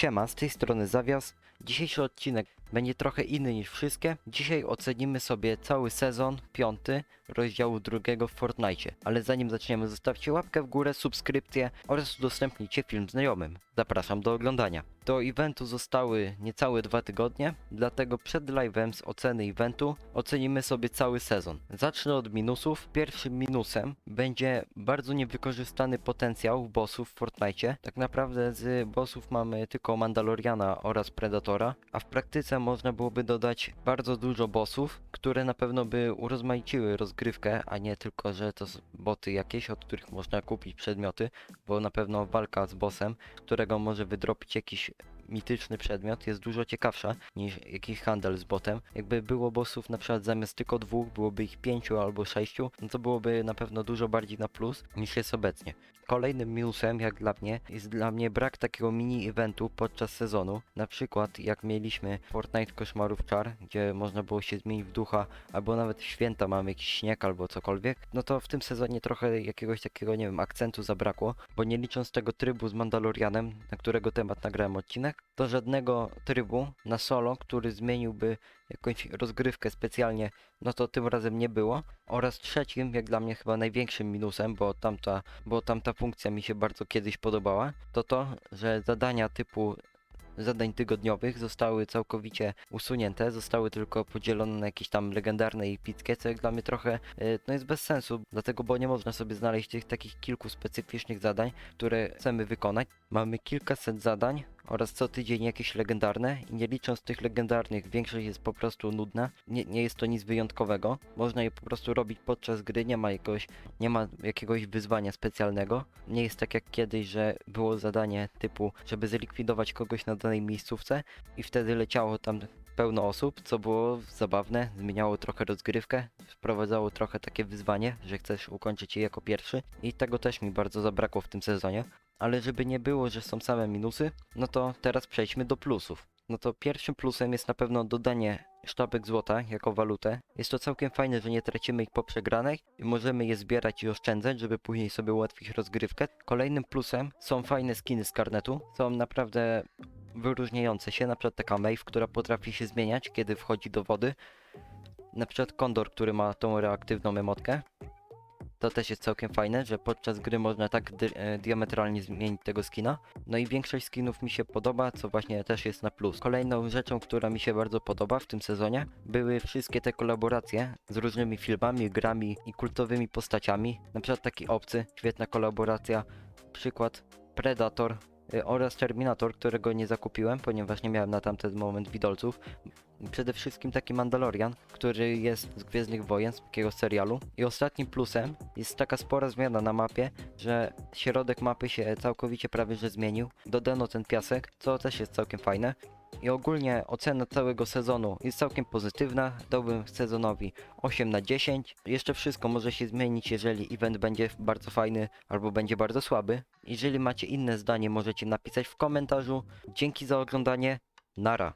Siema, z tej strony Zawias. Dzisiejszy odcinek będzie trochę inny niż wszystkie. Dzisiaj ocenimy sobie cały sezon piąty rozdziału drugiego w Fortnite. Ale zanim zaczniemy, zostawcie łapkę w górę, subskrypcję oraz udostępnijcie film znajomym. Zapraszam do oglądania. Do eventu zostały niecałe dwa tygodnie, dlatego przed live'em z oceny eventu ocenimy sobie cały sezon. Zacznę od minusów. Pierwszym minusem będzie bardzo niewykorzystany potencjał bossów w Fortnite. Tak naprawdę z bossów mamy tylko Mandaloriana oraz Predatora, a w praktyce można byłoby dodać bardzo dużo bossów, które na pewno by urozmaiciły rozgrywkę, a nie tylko, że to boty jakieś, od których można kupić przedmioty, bo na pewno walka z bossem, którego może wydropić jakiś mityczny przedmiot jest dużo ciekawsza niż jakiś handel z botem. Jakby było bossów na przykład zamiast tylko dwóch, byłoby ich pięciu albo sześciu, no to byłoby na pewno dużo bardziej na plus niż jest obecnie. Kolejnym minusem, jak dla mnie, jest dla mnie brak takiego mini eventu podczas sezonu. Na przykład jak mieliśmy Fortnite Koszmarów Czar, gdzie można było się zmienić w ducha, albo nawet święta mamy jakiś śnieg albo cokolwiek, no to w tym sezonie trochę jakiegoś takiego, nie wiem, akcentu zabrakło, bo nie licząc tego trybu z Mandalorianem, na którego temat nagrałem odcinek, to żadnego trybu na solo, który zmieniłby jakąś rozgrywkę specjalnie, no to tym razem nie było. Oraz trzecim, jak dla mnie chyba największym minusem, bo tamta, bo tamta funkcja mi się bardzo kiedyś podobała, to to, że zadania typu zadań tygodniowych zostały całkowicie usunięte, zostały tylko podzielone na jakieś tam legendarne i epickie, co jak dla mnie trochę e, no jest bez sensu, dlatego bo nie można sobie znaleźć tych takich kilku specyficznych zadań, które chcemy wykonać. Mamy kilkaset zadań oraz co tydzień jakieś legendarne i nie licząc tych legendarnych, większość jest po prostu nudna, nie, nie jest to nic wyjątkowego, można je po prostu robić podczas gry, nie ma jakiegoś, nie ma jakiegoś wyzwania specjalnego, nie jest tak jak kiedyś, że było zadanie typu, żeby zlikwidować kogoś na danej miejscówce i wtedy leciało tam pełno osób, co było zabawne, zmieniało trochę rozgrywkę, wprowadzało trochę takie wyzwanie, że chcesz ukończyć je jako pierwszy i tego też mi bardzo zabrakło w tym sezonie. Ale żeby nie było, że są same minusy, no to teraz przejdźmy do plusów. No to pierwszym plusem jest na pewno dodanie sztabek złota jako walutę. Jest to całkiem fajne, że nie tracimy ich po przegranych i możemy je zbierać i oszczędzać, żeby później sobie ułatwić rozgrywkę. Kolejnym plusem są fajne skiny z karnetu. Są naprawdę wyróżniające się, na przykład taka Maeve, która potrafi się zmieniać, kiedy wchodzi do wody. Na przykład Kondor, który ma tą reaktywną emotkę. To też jest całkiem fajne, że podczas gry można tak dy- e, diametralnie zmienić tego skina. No i większość skinów mi się podoba, co właśnie też jest na plus. Kolejną rzeczą, która mi się bardzo podoba w tym sezonie, były wszystkie te kolaboracje z różnymi filmami, grami i kultowymi postaciami. Na przykład taki Obcy, świetna kolaboracja. Przykład Predator oraz Terminator, którego nie zakupiłem, ponieważ nie miałem na tamten moment widolców. Przede wszystkim taki Mandalorian, który jest z Gwiezdnych Wojen, z takiego serialu. I ostatnim plusem jest taka spora zmiana na mapie, że środek mapy się całkowicie prawie że zmienił. Dodano ten piasek, co też jest całkiem fajne. I ogólnie ocena całego sezonu jest całkiem pozytywna. Dałbym sezonowi 8 na 10. Jeszcze wszystko może się zmienić, jeżeli event będzie bardzo fajny albo będzie bardzo słaby. Jeżeli macie inne zdanie, możecie napisać w komentarzu. Dzięki za oglądanie. Nara.